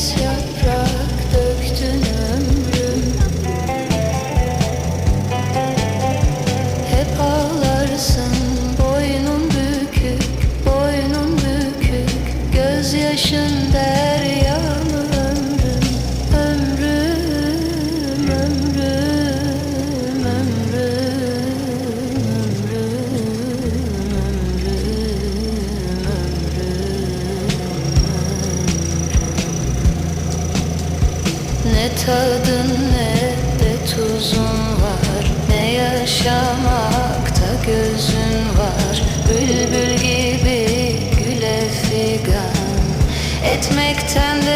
kiss your throat. Ne tadın ne de tuzun var. Ne yaşamakta gözün var. Bülbül gibi güle figan. Etmekten de